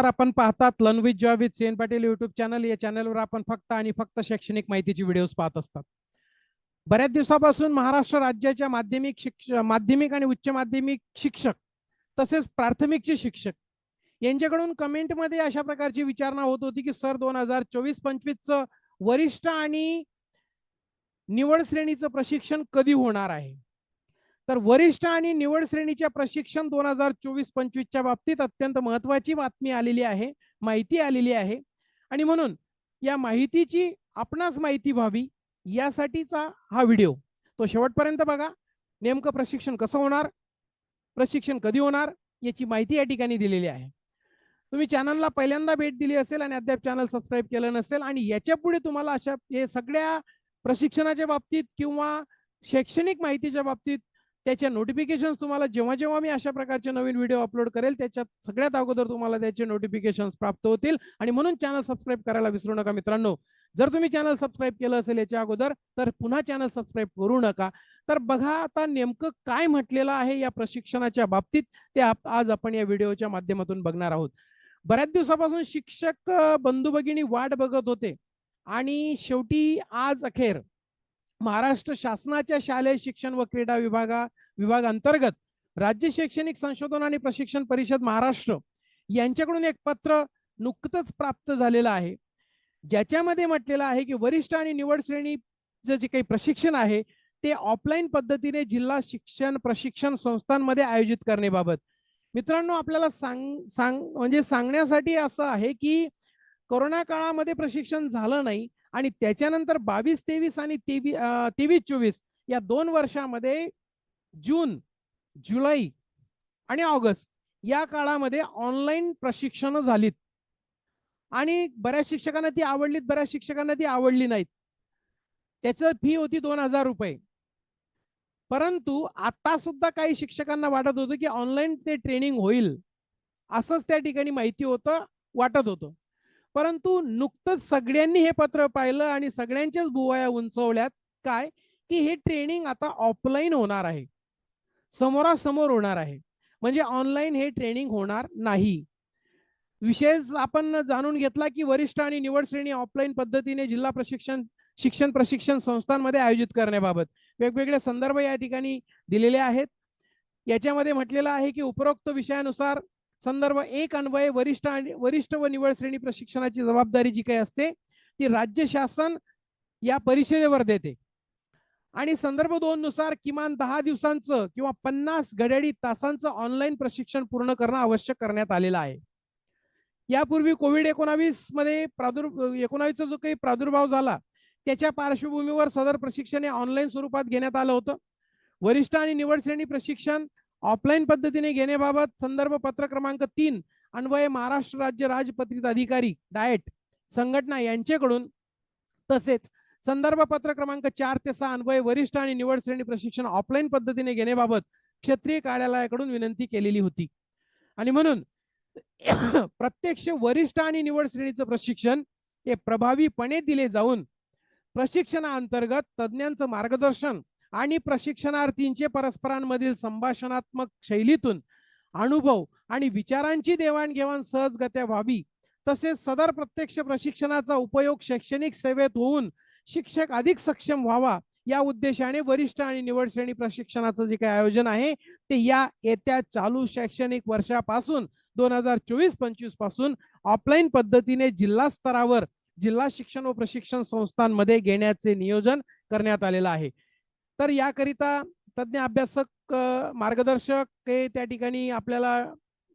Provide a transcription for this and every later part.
नमस्कार आपण पाहतात learn with job with Sen Patil YouTube channel या चॅनलवर आपण फक्त आणि फक्त शैक्षणिक माहितीची व्हिडिओज पाहत असतात. बऱ्याच दिवसापासून महाराष्ट्र राज्याच्या माध्यमिक शिक्ष माध्यमिक आणि उच्च माध्यमिक शिक्षक तसेच प्राथमिकचे शिक्षक यांच्याकडून कमेंटमध्ये अशा प्रकारची विचारणा होत होती की सर दोन हजार चोवीस पंचवीसचं वरिष्ठ आणि निवड श्रेणीचं प्रशिक्षण कधी होणार आहे? तर वरिष्ठ आणि निवड श्रेणीच्या प्रशिक्षण दोन हजार चोवीस पंचवीसच्या बाबतीत अत्यंत महत्वाची बातमी आलेली आहे माहिती आलेली आहे. आणि म्हणून या माहितीची आपणास माहिती व्हावी यासाठीचा हा व्हिडिओ. तो शेवटपर्यंत बघा. नेमकं प्रशिक्षण कसं होणार? प्रशिक्षण कधी होणार? याची माहिती या ठिकाणी दिलेली आहे. तुम्ही चॅनलला पहिल्यांदा भेट दिली असेल आणि अद्याप चॅनल सबस्क्राईब केलं नसेल आणि याच्यापुढे तुम्हाला अशा हे सगळ्या प्रशिक्षणाच्या बाबतीत किंवा शैक्षणिक माहितीच्या बाबतीत त्याच्या नोटिफिकेशन तुम्हाला जेव्हा जेव्हा मी अशा प्रकारचे नवीन व्हिडिओ अपलोड करेल त्याच्यात सगळ्यात अगोदर तुम्हाला त्याचे नोटिफिकेशन प्राप्त होतील. आणि म्हणून चॅनल सबस्क्राईब करायला विसरू नका मित्रांनो. जर तुम्ही चॅनल सबस्क्राईब केलं असेल याच्या अगोदर तर पुन्हा चॅनल सबस्क्राईब करू नका. तर बघा आता नेमकं काय म्हटलेलं आहे या प्रशिक्षणाच्या बाबतीत ते आज आपण या व्हिडिओच्या माध्यमातून बघणार आहोत. बऱ्याच दिवसापासून शिक्षक बंधू भगिनी वाट बघत होते. आणि शेवटी आज अखेर महाराष्ट्र शासनाच्या शालेय शिक्षण व क्रीडा विभागा विभाग अंतर्गत राज्य शैक्षणिक संशोधन आणि प्रशिक्षण परिषद महाराष्ट्र यांच्याकडून एक पत्र नुकतंच प्राप्त झालेलं आहे. ज्याच्यामध्ये म्हटलेलं आहे की वरिष्ठ आणि निवड श्रेणीचं जे काही प्रशिक्षण आहे ते ऑफलाईन पद्धतीने जिल्हा शिक्षण प्रशिक्षण संस्थांमध्ये आयोजित करण्याबाबत. मित्रांनो आपल्याला सांग सांग म्हणजे सांगण्यासाठी असं आहे की कोरोना काळामध्ये प्रशिक्षण झालं नाही आणि त्याच्यानंतर बावीस तेवीस आणि तेवीस तेवीस चोवीस या दोन वर्षामध्ये जून जुलै आणि ऑगस्ट या काळामध्ये ऑनलाईन प्रशिक्षण झालीत. आणि बऱ्याच शिक्षकांना ती आवडलीत बऱ्याच शिक्षकांना ती आवडली नाहीत. त्याचं फी होती दोन हजार रुपये. परंतु आता सुद्धा काही शिक्षकांना वाटत होतं की ऑनलाईन ते ट्रेनिंग होईल असंच त्या ठिकाणी माहिती होतं वाटत होतं. परंतु नुकतंच सगळ्यांनी हे पत्र पाहिलं आणि सगळ्यांच्याच बुवाया उंचवल्यात. काय? की हे ट्रेनिंग आता ऑफलाईन होणार आहे. समोरासमोर होणार आहे. म्हणजे ऑनलाईन हे ट्रेनिंग होणार नाही. विशेष आपण जाणून घेतला की वरिष्ठ आणि निवड श्रेणी ऑफलाईन पद्धतीने जिल्हा प्रशिक्षण शिक्षण प्रशिक्षण संस्थांमध्ये आयोजित करण्याबाबत वेगवेगळे संदर्भ या ठिकाणी दिलेले आहेत. याच्यामध्ये म्हटलेलं आहे की उपरोक्त विषयानुसार संदर्भ एक अन्वय वरिष्ठ आणि वरिष्ठ व निवड श्रेणी प्रशिक्षणाची जबाबदारी जी काही असते ती राज्य शासन या परिषदेवर देते. आणि संदर्भ दोन नुसार किमान दहा दिवसांचं किंवा पन्नास घड्याळी तासांचं ऑनलाईन प्रशिक्षण पूर्ण करणं आवश्यक करण्यात आलेलं आहे. यापूर्वी कोविड एकोणावीसमध्ये प्रादुर् एकोणावीसचा जो काही प्रादुर्भाव झाला त्याच्या पार्श्वभूमीवर सदर प्रशिक्षण हे ऑनलाईन स्वरूपात घेण्यात आलं होतं. वरिष्ठ आणि निवड श्रेणी प्रशिक्षण ऑफलाईन पद्धतीने घेण्याबाबत संदर्भ पत्र क्रमांक तीन अन्वये महाराष्ट्र राज्य राजपत्रित अधिकारी डाएट संघटना यांच्याकडून. तसेच संदर्भ पत्र क्रमांक चार ते सहा अन्वय वरिष्ठ आणि निवड श्रेणी प्रशिक्षण ऑफलाईन पद्धतीने घेण्याबाबत क्षेत्रीय कार्यालयाकडून विनंती केलेली होती. आणि म्हणून प्रत्यक्ष वरिष्ठ आणि निवड श्रेणीचं प्रशिक्षण हे प्रभावीपणे दिले जाऊन प्रशिक्षणाअंतर्गत तज्ज्ञांचं मार्गदर्शन आणि प्रशिक्षणार्थींचे परस्परांमधील संभाषणात्मक शैलीतून अनुभव आणि विचारांची देवाणघेवाण सहजगत्या व्हावी. तसेच सदर प्रत्यक्ष प्रशिक्षणाचा उपयोग शैक्षणिक सेवेत होऊन शिक्षक अधिक सक्षम व्हावा या उद्देशाने वरिष्ठ आणि निवड श्रेणी प्रशिक्षणाचं जे काही आयोजन आहे ते या येत्या चालू शैक्षणिक वर्षापासून दोन हजार चोवीस पंचवीसपासून ऑफलाईन पद्धतीने जिल्हा स्तरावर जिल्हा शिक्षण व प्रशिक्षण संस्थांमध्ये घेण्याचे नियोजन करण्यात आलेलं आहे. तर याकरिता तज्ज्ञ अभ्यासक मार्गदर्शक हे त्या ठिकाणी आपल्याला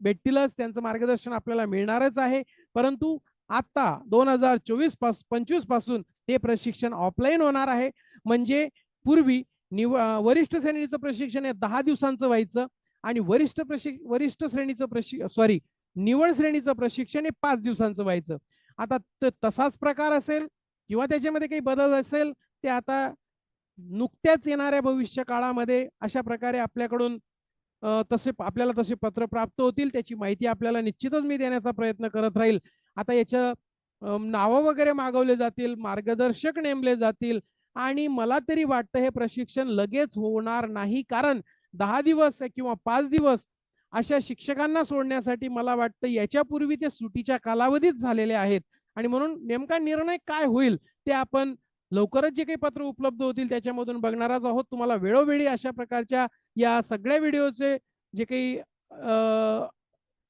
भेटतीलच. त्यांचं मार्गदर्शन आपल्याला मिळणारच आहे. परंतु आता दोन हजार चोवीस पास पंचवीसपासून हे प्रशिक्षण ऑफलाईन होणार आहे. म्हणजे पूर्वी निव वरिष्ठ श्रेणीचं प्रशिक्षण हे दहा दिवसांचं व्हायचं आणि वरिष्ठ प्रशिक वरिष्ठ श्रेणीचं प्रशिक सॉरी निवड श्रेणीचं प्रशिक्षण हे पाच दिवसांचं व्हायचं. आता तसाच प्रकार असेल किंवा त्याच्यामध्ये काही बदल असेल ते आता नुकत्याच येणाऱ्या भविष्य काळामध्ये अशा प्रकारे आपल्याकडून तसे आपल्याला तसे पत्र प्राप्त होतील त्याची माहिती आपल्याला निश्चितच मी देण्याचा प्रयत्न करत राहील. आता याच्या नावं वगैरे मागवले जातील मार्गदर्शक नेमले जातील आणि मला तरी वाटतं हे प्रशिक्षण लगेच होणार नाही. कारण दहा दिवस किंवा पाच दिवस अशा शिक्षकांना सोडण्यासाठी मला वाटतं याच्यापूर्वी ते सुटीच्या कालावधीत झालेले आहेत. आणि म्हणून नेमका निर्णय काय होईल ते आपण लवकरच जे काही पत्र उपलब्ध होतील त्याच्यामधून बघणारच आहोत. तुम्हाला वेळोवेळी अशा प्रकारच्या या सगळ्या व्हिडिओचे जे काही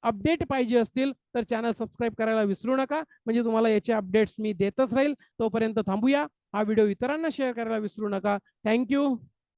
अपडेट पाहिजे असतील तर चॅनल सबस्क्राईब करायला विसरू नका. म्हणजे तुम्हाला याचे अपडेट्स मी देतच राहील. तोपर्यंत थांबूया. हा व्हिडिओ इतरांना शेअर करायला विसरू नका. थँक्यू.